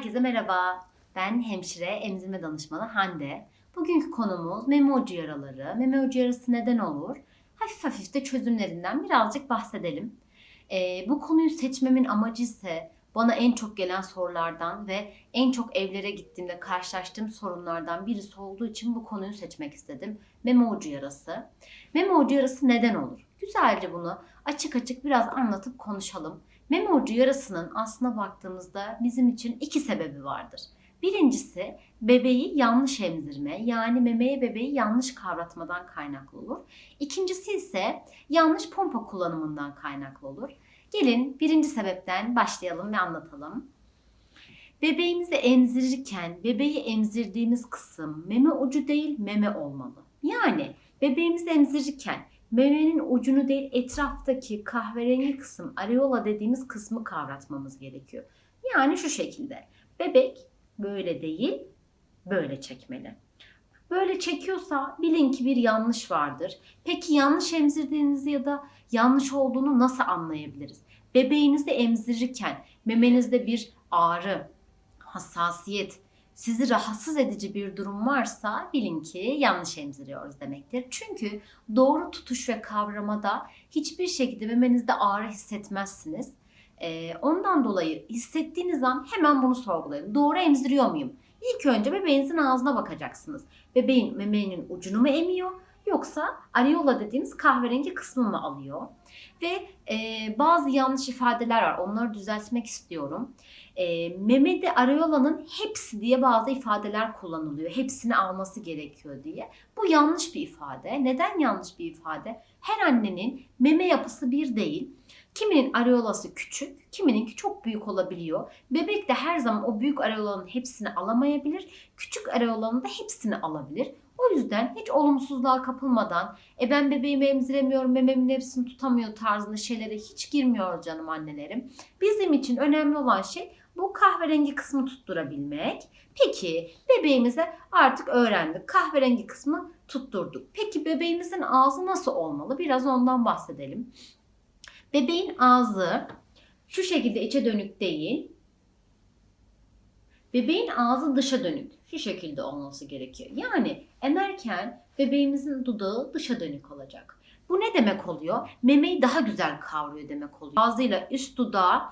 Herkese merhaba. Ben hemşire, emzirme danışmanı Hande. Bugünkü konumuz meme ucu yaraları. Meme ucu yarası neden olur? Hafif hafif de çözümlerinden birazcık bahsedelim. Ee, bu konuyu seçmemin amacı ise bana en çok gelen sorulardan ve en çok evlere gittiğimde karşılaştığım sorunlardan birisi olduğu için bu konuyu seçmek istedim. Meme ucu yarası. Meme ucu yarası neden olur? Güzelce bunu açık açık biraz anlatıp konuşalım. Meme ucu yarasının aslına baktığımızda bizim için iki sebebi vardır. Birincisi bebeği yanlış emzirme yani memeye bebeği yanlış kavratmadan kaynaklı olur. İkincisi ise yanlış pompa kullanımından kaynaklı olur. Gelin birinci sebepten başlayalım ve anlatalım. Bebeğimizi emzirirken bebeği emzirdiğimiz kısım meme ucu değil meme olmalı. Yani bebeğimizi emzirirken memenin ucunu değil etraftaki kahverengi kısım areola dediğimiz kısmı kavratmamız gerekiyor. Yani şu şekilde. Bebek böyle değil böyle çekmeli. Böyle çekiyorsa bilin ki bir yanlış vardır. Peki yanlış emzirdiğinizi ya da yanlış olduğunu nasıl anlayabiliriz? Bebeğinizi emzirirken memenizde bir ağrı, hassasiyet, sizi rahatsız edici bir durum varsa bilin ki yanlış emziriyoruz demektir. Çünkü doğru tutuş ve kavramada hiçbir şekilde memenizde ağrı hissetmezsiniz. Ee, ondan dolayı hissettiğiniz an hemen bunu sorgulayın. Doğru emziriyor muyum? İlk önce bebeğinizin ağzına bakacaksınız. Bebeğin memenin ucunu mu emiyor yoksa areola dediğimiz kahverengi kısmı mı alıyor? Ve e, bazı yanlış ifadeler var. Onları düzeltmek istiyorum. E, memede areolanın hepsi diye bazı ifadeler kullanılıyor. Hepsini alması gerekiyor diye. Bu yanlış bir ifade. Neden yanlış bir ifade? Her annenin meme yapısı bir değil. Kiminin areolası küçük, kimininki çok büyük olabiliyor. Bebek de her zaman o büyük areolanın hepsini alamayabilir. Küçük areolanın da hepsini alabilir. O yüzden hiç olumsuzluğa kapılmadan e ben bebeğimi emziremiyorum, mememin hepsini tutamıyor tarzında şeylere hiç girmiyoruz canım annelerim. Bizim için önemli olan şey bu kahverengi kısmı tutturabilmek. Peki bebeğimize artık öğrendik. Kahverengi kısmı tutturduk. Peki bebeğimizin ağzı nasıl olmalı? Biraz ondan bahsedelim. Bebeğin ağzı şu şekilde içe dönük değil. Bebeğin ağzı dışa dönük. Şu şekilde olması gerekiyor. Yani emerken bebeğimizin dudağı dışa dönük olacak. Bu ne demek oluyor? Memeyi daha güzel kavruyor demek oluyor. Ağzıyla üst dudağı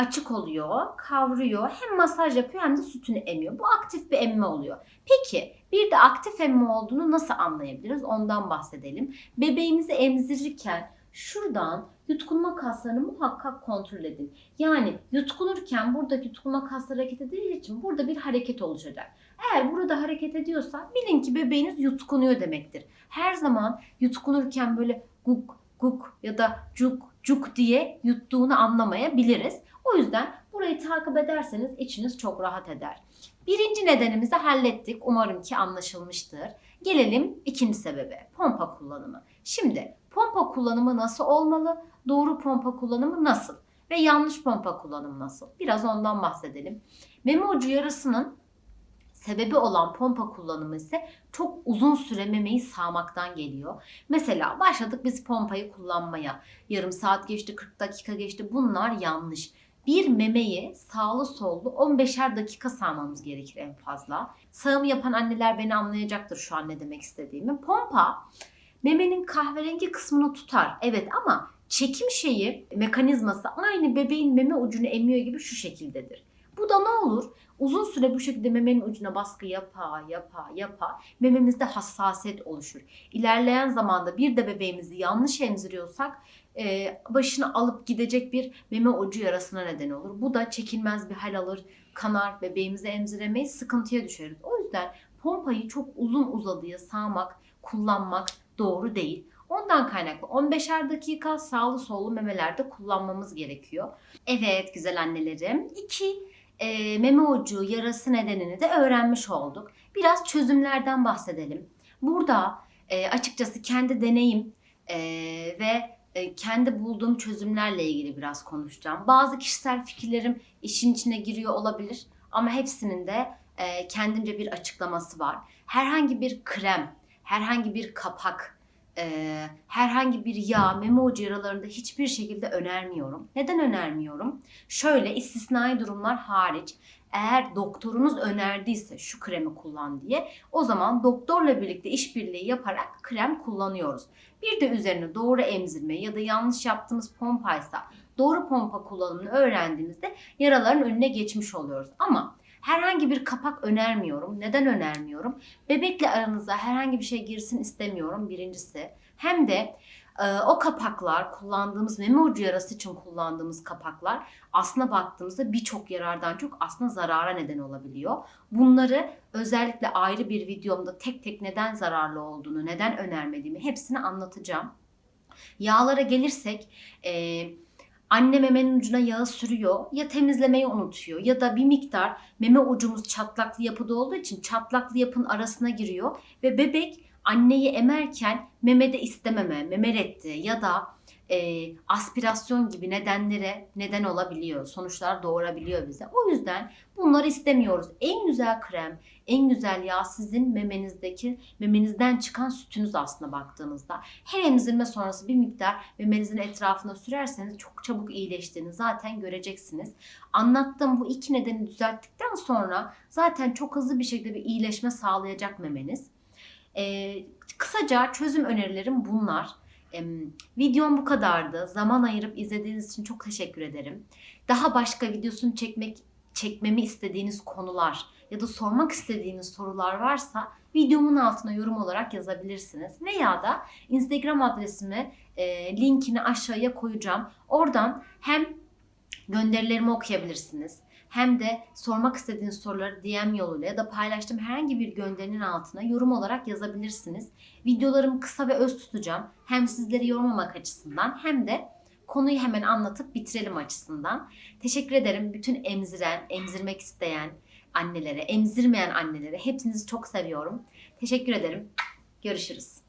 açık oluyor, kavruyor. Hem masaj yapıyor hem de sütünü emiyor. Bu aktif bir emme oluyor. Peki bir de aktif emme olduğunu nasıl anlayabiliriz? Ondan bahsedelim. Bebeğimizi emzirirken şuradan yutkunma kaslarını muhakkak kontrol edin. Yani yutkunurken buradaki yutkunma kasları hareket edildiği için burada bir hareket oluşacak. Eğer burada hareket ediyorsa bilin ki bebeğiniz yutkunuyor demektir. Her zaman yutkunurken böyle guk guk ya da cuk cuk diye yuttuğunu anlamayabiliriz. O yüzden burayı takip ederseniz içiniz çok rahat eder. Birinci nedenimizi hallettik. Umarım ki anlaşılmıştır. Gelelim ikinci sebebe. Pompa kullanımı. Şimdi pompa kullanımı nasıl olmalı? Doğru pompa kullanımı nasıl? Ve yanlış pompa kullanımı nasıl? Biraz ondan bahsedelim. Meme ucu yarısının sebebi olan pompa kullanımı ise çok uzun süre memeyi sağmaktan geliyor. Mesela başladık biz pompayı kullanmaya. Yarım saat geçti, 40 dakika geçti. Bunlar yanlış. Bir memeyi sağlı sollu 15'er dakika sağmamız gerekir en fazla. Sağım yapan anneler beni anlayacaktır şu an ne demek istediğimi. Pompa memenin kahverengi kısmını tutar. Evet ama çekim şeyi, mekanizması aynı bebeğin meme ucunu emiyor gibi şu şekildedir. Bu da ne olur? Uzun süre bu şekilde memenin ucuna baskı yapa yapa yapa mememizde hassasiyet oluşur. İlerleyen zamanda bir de bebeğimizi yanlış emziriyorsak e, başını alıp gidecek bir meme ucu yarasına neden olur. Bu da çekilmez bir hal alır, kanar, bebeğimizi emziremeyiz, sıkıntıya düşeriz. O yüzden pompayı çok uzun uzadıya sağmak, kullanmak doğru değil. Ondan kaynaklı 15'er dakika sağlı sollu memelerde kullanmamız gerekiyor. Evet güzel annelerim. İki e, meme ucu yarası nedenini de öğrenmiş olduk. Biraz çözümlerden bahsedelim. Burada e, açıkçası kendi deneyim e, ve e, kendi bulduğum çözümlerle ilgili biraz konuşacağım. Bazı kişisel fikirlerim işin içine giriyor olabilir ama hepsinin de e, kendimce bir açıklaması var. Herhangi bir krem, herhangi bir kapak, e, herhangi bir yağ meme ucu yaralarında hiçbir şekilde önermiyorum. Neden önermiyorum? Şöyle istisnai durumlar hariç eğer doktorunuz önerdiyse şu kremi kullan diye o zaman doktorla birlikte işbirliği yaparak krem kullanıyoruz. Bir de üzerine doğru emzirme ya da yanlış yaptığımız pompaysa doğru pompa kullanımını öğrendiğimizde yaraların önüne geçmiş oluyoruz. Ama herhangi bir kapak önermiyorum. Neden önermiyorum? Bebekle aranıza herhangi bir şey girsin istemiyorum birincisi. Hem de e, o kapaklar kullandığımız meme ucu yarası için kullandığımız kapaklar aslına baktığımızda birçok yarardan çok aslında zarara neden olabiliyor. Bunları özellikle ayrı bir videomda tek tek neden zararlı olduğunu, neden önermediğimi hepsini anlatacağım. Yağlara gelirsek e, anne memenin ucuna yağı sürüyor ya temizlemeyi unutuyor ya da bir miktar meme ucumuz çatlaklı yapıda olduğu için çatlaklı yapın arasına giriyor ve bebek anneyi emerken memede istememe, meme reddi ya da e, aspirasyon gibi nedenlere neden olabiliyor. Sonuçlar doğurabiliyor bize. O yüzden bunları istemiyoruz. En güzel krem, en güzel yağ sizin memenizdeki, memenizden çıkan sütünüz aslında baktığınızda. Her emzirme sonrası bir miktar memenizin etrafına sürerseniz çok çabuk iyileştiğini zaten göreceksiniz. Anlattığım bu iki nedeni düzelttikten sonra zaten çok hızlı bir şekilde bir iyileşme sağlayacak memeniz. Ee, kısaca çözüm önerilerim bunlar. Videom bu kadardı. Zaman ayırıp izlediğiniz için çok teşekkür ederim. Daha başka videosunu çekmek çekmemi istediğiniz konular ya da sormak istediğiniz sorular varsa videomun altına yorum olarak yazabilirsiniz. Veya da Instagram adresimi e, linkini aşağıya koyacağım. Oradan hem gönderilerimi okuyabilirsiniz hem de sormak istediğiniz soruları DM yoluyla ya da paylaştığım herhangi bir gönderinin altına yorum olarak yazabilirsiniz. Videolarımı kısa ve öz tutacağım. Hem sizleri yormamak açısından hem de konuyu hemen anlatıp bitirelim açısından. Teşekkür ederim bütün emziren, emzirmek isteyen annelere, emzirmeyen annelere hepinizi çok seviyorum. Teşekkür ederim. Görüşürüz.